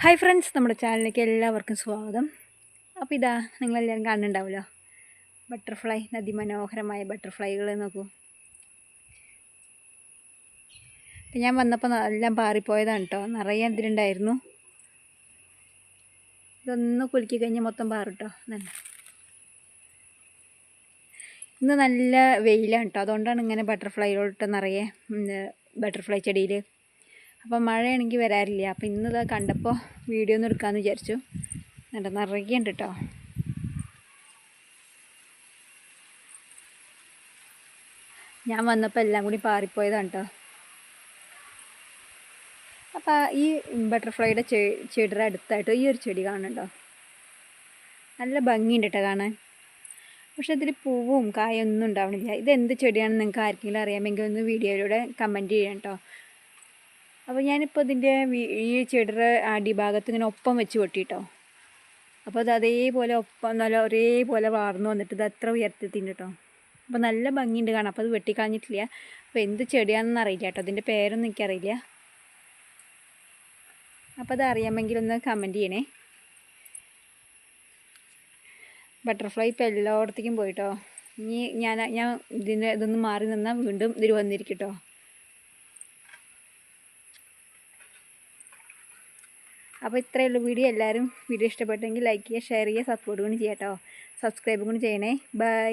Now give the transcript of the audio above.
Hi friends നമ്മുടെ ചാനലിലേക്ക് എല്ലാവർക്കും സ്വാഗതം. അപ്പോൾ ഇതാ നിങ്ങളെല്ലാവരും കാണുന്നുണ്ടാവുമല്ലോ? ബട്ടർഫ്ലൈ അതിമനോഹരമായ ബട്ടർഫ്ലൈകൾ നോക്കൂ. അപ്പം ഞാൻ വന്നപ്പോൾ എല്ലാം പാറിപ്പോയതാണ് കേട്ടോ നിറയെ ഇതിലുണ്ടായിരുന്നു ഇതൊന്ന് കുലുക്കി കഴിഞ്ഞാൽ മൊത്തം പാറിട്ടോ നല്ല ഇന്ന് നല്ല വെയിലാണ് കേട്ടോ അതുകൊണ്ടാണ് ഇങ്ങനെ ബട്ടർഫ്ലൈകളോട്ട് നിറയെ ബട്ടർഫ്ലൈ ചെടിയിൽ അപ്പോൾ മഴയാണെങ്കിൽ വരാറില്ല? അപ്പോൾ ഇന്നത് കണ്ടപ്പോൾ വീഡിയോ ഒന്നും എടുക്കാമെന്ന് വിചാരിച്ചു. എന്നിട്ട് നിറയുണ്ട് കേട്ടോ. ഞാൻ വന്നപ്പോൾ എല്ലാം കൂടി പാറിപ്പോയതാണ് കേട്ടോ. അപ്പോൾ ഈ ബട്ടർഫ്ലൈയുടെ ചെ ചെടിയുടെ അടുത്തായിട്ട് ഈ ഒരു ചെടി കാണുന്നുണ്ടോ? നല്ല ഭംഗിയുണ്ട് കേട്ടോ കാണാൻ. പക്ഷെ ഇതിൽ പൂവും കായൊന്നും ഉണ്ടാവണില്ല. ഇത് എന്ത് ചെടിയാണെന്ന് നിങ്ങൾക്ക് ആർക്കെങ്കിലും അറിയാമെങ്കിൽ ഒന്ന് വീഡിയോയിലൂടെ കമന്റ് ചെയ്യണം കേട്ടോ. അപ്പോൾ ഞാനിപ്പോൾ ഇതിന്റെ ഈ ചെടിയുടെ അടിഭാഗത്ത് ഇങ്ങനെ ഒപ്പം വെച്ച് കൊട്ടിട്ടോ അപ്പോൾ അത് അതേപോലെ ഒപ്പം നല്ല ഒരേപോലെ വാർന്നു വന്നിട്ട് ഇത് അത്ര ഉയർത്തിട്ടുണ്ട് കേട്ടോ അപ്പോൾ നല്ല ഭംഗിയുണ്ട് കാണാം അപ്പോൾ അത് വെട്ടിക്കളഞ്ഞിട്ടില്ല. അപ്പോൾ എന്ത് ചെടിയാണെന്ന് അറിയില്ല കേട്ടോ അതിന്റെ പേരൊന്നും എനിക്കറിയില്ല. അപ്പോൾ അത് അറിയാമെങ്കിൽ ഒന്ന് കമന്റ് ചെയ്യണേ. ബട്ടർഫ്ലൈ ഇപ്പോൾ എല്ലായിടത്തേക്കും പോയിട്ടോ ഇനി ഞാൻ ഞാൻ ഇതിന്റെ ഇതൊന്ന് മാറി നിന്നാൽ വീണ്ടും ഇതിൽ വന്നിരിക്കും കേട്ടോ അപ്പോൾ ഇത്രയേ ഉള്ളൂ വീഡിയോ. എല്ലാവരും വീഡിയോ ഇഷ്ടപ്പെട്ടെങ്കിൽ ലൈക്ക് ചെയ്യുക ഷെയർ ചെയ്യുക സപ്പോർട്ട് കൂടി ചെയ്യാം കേട്ടോ സബ്സ്ക്രൈബ് കൂടി ചെയ്യണേ. ബൈ